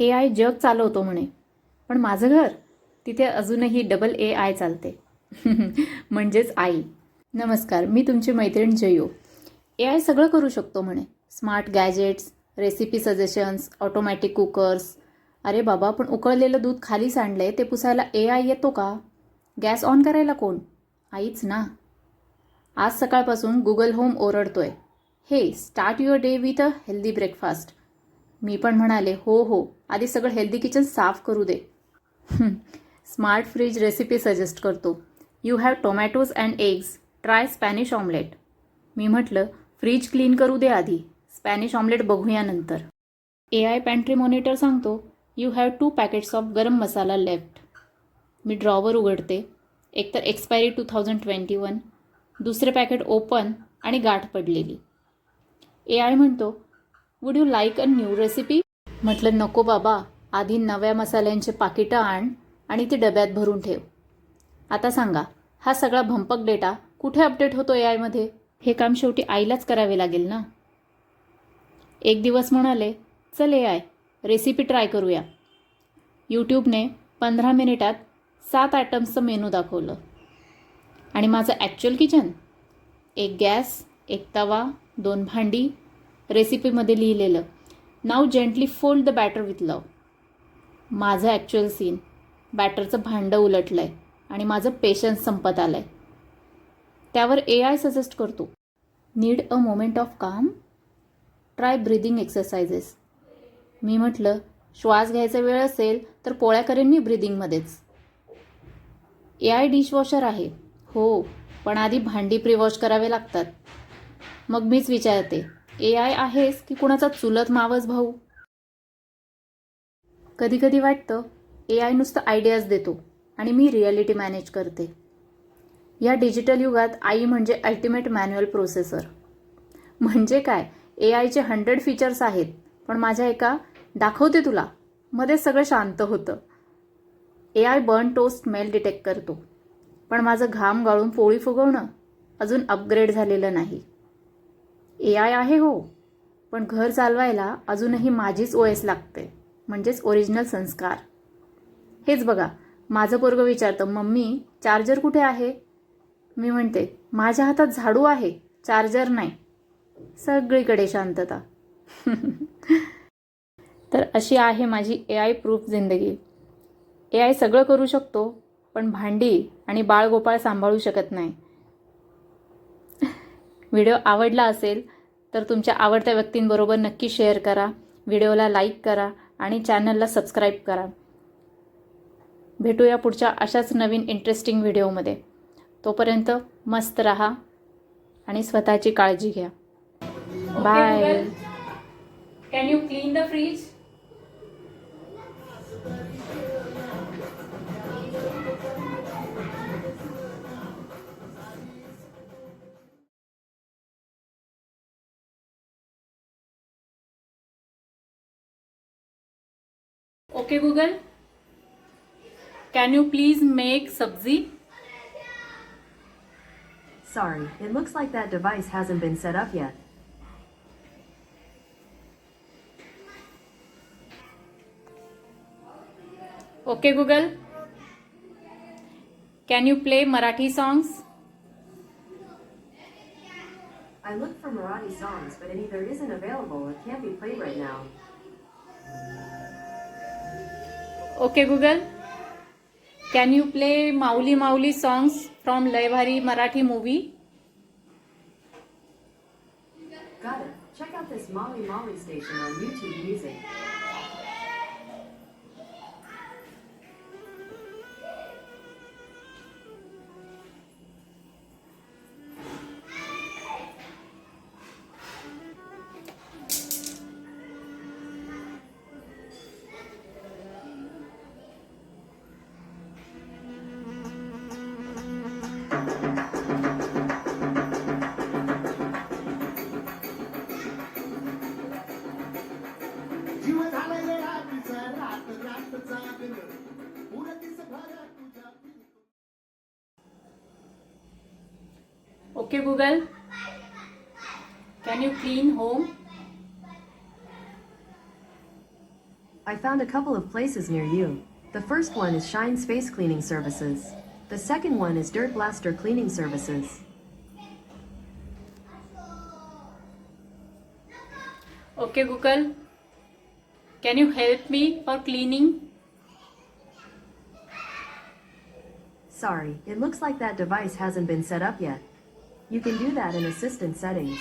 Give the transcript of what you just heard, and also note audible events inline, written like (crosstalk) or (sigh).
ए I जग चालवतो म्हणे पण माझं घर तिथे अजूनही डबल ए आय चालते (laughs) म्हणजेच आई नमस्कार मी तुमची मैत्रीण जयो ए आय सगळं करू शकतो म्हणे smart gadgets recipe suggestions automatic cookers अरे बाबा पण उकळलेलं दूध खाली सांडलंय ते पुसायला ए आय येतो का गॅस ऑन करायला कोण आईच ना आज सकाळपासून गुगल होम ओरडतोय हे start your day with a healthy breakfast मी पण म्हणाले हो हो आधी सगळं हेल्दी किचन साफ करू दे स्मार्ट फ्रीज रेसिपी सजेस्ट करतो you have tomatoes and eggs try Spanish omelette मी म्हटलं फ्रीज क्लीन करू दे आधी स्पॅनिश ऑमलेट बघूया नंतर ए आय पॅन्ट्री मॉनिटर सांगतो you have two packets of garam masala left me drawer उघडते एक तर expiry two thousand twenty one दुसरे पॅकेट ओपन आणि गाठ पडलेली ए आय म्हणतो would you like a new recipe म्हटलं नको बाबा आधी नव्या मसाल्यांचे पाकिटं आण आणि ते डब्यात भरून ठेव आता सांगा हा सगळा भंपक डेटा कुठे अपडेट होतो ए आयमध्ये हे काम शेवटी आईलाच करावे लागेल ना एक दिवस म्हणाले चल ए आय रेसिपी ट्राय करूया यूट्यूबने पंधरा मिनिटात सात आयटम्सचं मेनू दाखवलं आणि माझं ॲक्च्युअल किचन एक गॅस एक तवा दोन भांडी रेसिपीमध्ये लिहिलेलं नाव gently fold the batter with love माझं ॲक्च्युअल सीन बॅटरचं भांडं उलटलं आहे आणि माझं पेशन्स संपत आलं आहे त्यावर ए आय सजेस्ट करतो need a moment of calm try breathing exercises मी म्हटलं श्वास घ्यायचा वेळ असेल तर पोळ्या करेन मी ब्रिदिंगमध्येच ए आय डिशवॉशर आहे हो पण आधी भांडी प्रिवॉश करावे लागतात मग मीच विचारते ए आय आहेस की कुणाचा चुलत मावस भाऊ कधी कधी वाटतं ए आय नुसतं आयडियाज देतो आणि मी रियालिटी मॅनेज करते या डिजिटल युगात आई म्हणजे अल्टिमेट मॅन्युअल प्रोसेसर म्हणजे काय ए आयचे हंड्रेड फीचर्स आहेत पण माझ्या एका दाखवते तुला मध्ये सगळं शांत होतं A I burn toast smell detect करतो पण माझं घाम गाळून पोळी फुगवणं अजून अपग्रेड झालेलं नाही ए आय आहे हो पण घर चालवायला अजूनही माझीच ओ एस लागते म्हणजेच ओरिजिनल संस्कार हेच बघा माझं पोरगं विचारतं मम्मी चार्जर कुठे आहे मी म्हणते माझ्या हातात झाडू आहे चार्जर नाही सगळीकडे शांतता (laughs) तर अशी आहे माझी ए आय प्रूफ जिंदगी ए आय सगळं करू शकतो पण भांडी आणि बाळगोपाळ सांभाळू शकत नाही व्हिडिओ (laughs) आवडला असेल तर तुमच्या आवडत्या व्यक्तींबरोबर नक्की शेअर करा व्हिडिओला लाईक करा आणि चॅनलला सबस्क्राईब करा भेटूया पुढच्या अशाच नवीन इंटरेस्टिंग व्हिडिओमध्ये तोपर्यंत मस्त रहा आणि स्वतःची काळजी घ्या bye can you clean the fridge Okay Google, can you please make sabzi? Sorry, it looks like that device hasn't been set up yet. Okay Google, can you play Marathi songs? I look for Marathi songs, but any there isn't available. It can't be played right now. Okay Google, can you play Mauli Mauli songs from Laivari Marathi movie? Got it. Check out this Mauli Mauli station on YouTube Music. जीव झालेले आधीच रात रात जागणं उरतीस भर तुझ्या Okay, Google. Can you clean home? I found a couple of places near you. The first one is Shine Space Cleaning Services. The second one is Dirt Blaster Cleaning Services. Okay Google can you help me for cleaning? Sorry, it looks like that device hasn't been set up yet. You can do that in assistant settings.